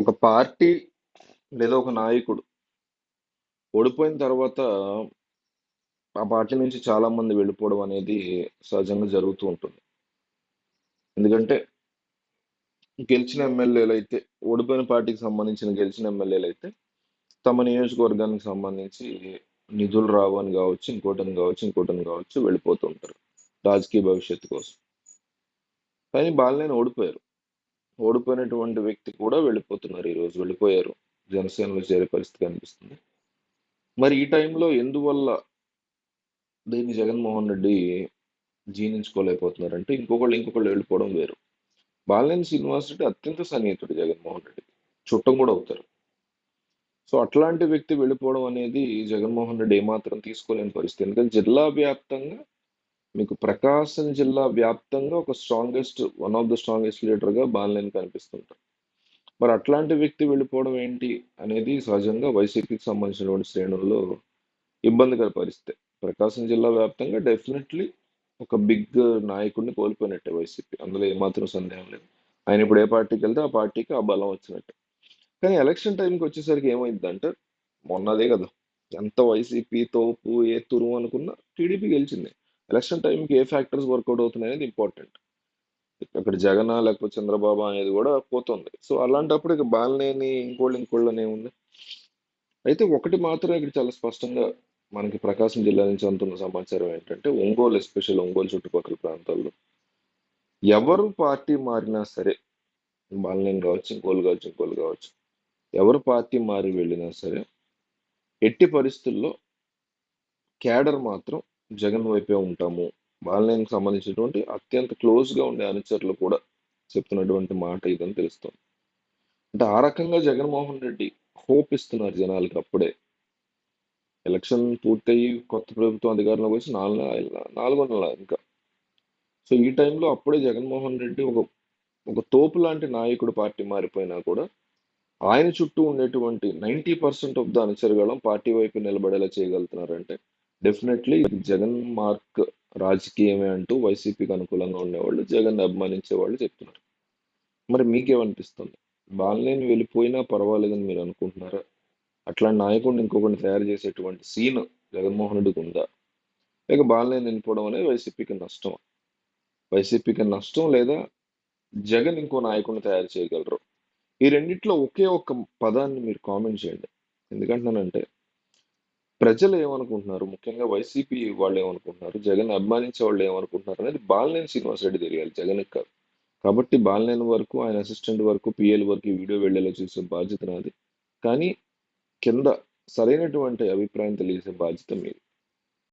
ఒక పార్టీ లేదా ఒక నాయకుడు ఓడిపోయిన తర్వాత ఆ పార్టీ నుంచి చాలా మంది వెళ్ళిపోవడం అనేది సహజంగా జరుగుతూ ఉంటుంది. ఎందుకంటే గెలిచిన ఎమ్మెల్యేలు అయితే ఓడిపోయిన పార్టీకి సంబంధించిన గెలిచిన ఎమ్మెల్యేలు అయితే తమ నియోజకవర్గానికి సంబంధించి నిధులు రావు అని కావచ్చు ఇంకోటని కావచ్చు ఇంకోటని కావచ్చు వెళ్ళిపోతూ ఉంటారు రాజకీయ భవిష్యత్తు కోసం. కానీ బాలనేని ఓడిపోయారు. ఓడిపోయినటువంటి వ్యక్తి కూడా వెళ్ళిపోతున్నారు ఈరోజు వెళ్ళిపోయారు. జనసేనలో చేరే పరిస్థితి కనిపిస్తుంది. మరి ఈ టైంలో ఎందువల్ల దీన్ని జగన్మోహన్ రెడ్డి జీర్ణించుకోలేకపోతున్నారంటే ఇంకొకళ్ళు ఇంకొకళ్ళు వెళ్ళిపోవడం వేరు. బాలినేని శ్రీనివాస్ రెడ్డి అత్యంత సన్నిహితుడు జగన్మోహన్ రెడ్డి. చుట్టం కూడా అవుతారు. సో అట్లాంటి వ్యక్తి వెళ్ళిపోవడం అనేది జగన్మోహన్ రెడ్డి ఏమాత్రం తీసుకోలేని పరిస్థితి. ఎందుకంటే జిల్లా వ్యాప్తంగా మీకు ప్రకాశం జిల్లా వ్యాప్తంగా ఒక strongest one of the strongest లీడర్గా బాలినేని కనిపిస్తుంటారు. మరి అట్లాంటి వ్యక్తి వెళ్ళిపోవడం ఏంటి అనేది సహజంగా వైసీపీకి సంబంధించినటువంటి శ్రేణుల్లో ఇబ్బందికర పరిస్థితి. ప్రకాశం జిల్లా వ్యాప్తంగా డెఫినెట్లీ ఒక బిగ్ నాయకుడిని కోల్పోయినట్టే వైసీపీ. అందులో ఏమాత్రం సందేహం లేదు. ఆయన ఇప్పుడు ఏ పార్టీకి వెళ్తే ఆ పార్టీకి ఆ బలం వచ్చినట్టే. కానీ ఎలక్షన్ టైంకి వచ్చేసరికి ఏమైందంటే మొన్నదే కదా ఎంత వైసీపీ తోపు ఏ తురుము అనుకున్నా టీడీపీ గెలిచింది. ఎలక్షన్ టైంకి ఏ ఫ్యాక్టర్స్ వర్కౌట్ అవుతున్నాయి అనేది ఇంపార్టెంట్. అక్కడ జగన్ లేకపోతే చంద్రబాబు అనేది కూడా పోతుంది. సో అలాంటప్పుడు ఇక బాలనేని ఇంకోళ్ళు ఇంకోళ్ళు ఉంది అయితే ఒకటి మాత్రం ఇక్కడ చాలా స్పష్టంగా మనకి ప్రకాశం జిల్లా నుంచి అందుతున్న సమాచారం ఏంటంటే ఒంగోలు ఎస్పెషల్ ఒంగోలు చుట్టుపక్కల ప్రాంతాల్లో ఎవరు పార్టీ మారినా సరే బాలనేని కావచ్చు ఇంకోళ్ళు కావచ్చు ఇంకోళ్ళు కావచ్చు ఎవరు పార్టీ మారి వెళ్ళినా సరే ఎట్టి పరిస్థితుల్లో క్యాడర్ మాత్రం జగన్ వైపే ఉంటాము. బాలనేనికి సంబంధించినటువంటి అత్యంత క్లోజ్గా ఉండే అనుచరులు కూడా చెప్తున్నటువంటి మాట ఇదని తెలుస్తుంది. అంటే ఆ రకంగా జగన్మోహన్ రెడ్డి హోప్ ఇస్తున్నారు జనాలకి అప్పుడే. ఎలక్షన్ పూర్తయి కొత్త ప్రభుత్వం అధికారంలోకి వచ్చి నాలుగు నాలుగో నెల ఇంకా. సో ఈ టైంలో అప్పుడే జగన్మోహన్ రెడ్డి ఒక ఒక తోపు లాంటి నాయకుడు పార్టీ మారిపోయినా కూడా ఆయన చుట్టూ ఉండేటువంటి నైంటీ పర్సెంట్ ఆఫ్ ద అనుచరగలం పార్టీ వైపు నిలబడేలా చేయగలుగుతున్నారంటే డెఫినెట్లీ జగన్ మార్క్ రాజకీయమే అంటూ వైసీపీకి అనుకూలంగా ఉండేవాళ్ళు జగన్ అభిమానించే వాళ్ళు చెప్తున్నారు. మరి మీకేమనిపిస్తుంది? బాలనేని వెళ్ళిపోయినా పర్వాలేదని మీరు అనుకుంటున్నారా? అట్లాంటి నాయకుడిని ఇంకొకరిని తయారు చేసేటువంటి సీన్ జగన్మోహన్ రెడ్డికి ఉందా? లేక బాలనేని వెళ్ళిపోవడం అనేది వైసీపీకి నష్టం. వైసీపీకి నష్టం లేదా జగన్ ఇంకో నాయకుడిని తయారు చేయగలరు? ఈ రెండిట్లో ఒకే ఒక్క పదాన్ని మీరు కామెంట్ చేయండి. ఎందుకంటున్నానంటే ప్రజలు ఏమనుకుంటున్నారు? ముఖ్యంగా వైసీపీ వాళ్ళు ఏమనుకుంటున్నారు? జగన్ అభిమానించే వాళ్ళు ఏమనుకుంటున్నారు అనేది బాలినేని శ్రీనివాసరెడ్డి తెలియాలి జగన్ కాదు. కాబట్టి బాలినేని వరకు ఆయన అసిస్టెంట్ వరకు పిఎల్ వరకు వీడియో వెళ్ళేలా చూసే బాధ్యత నాది. కానీ కింద సరైనటువంటి అభిప్రాయం తెలియజేసే బాధ్యత మీరు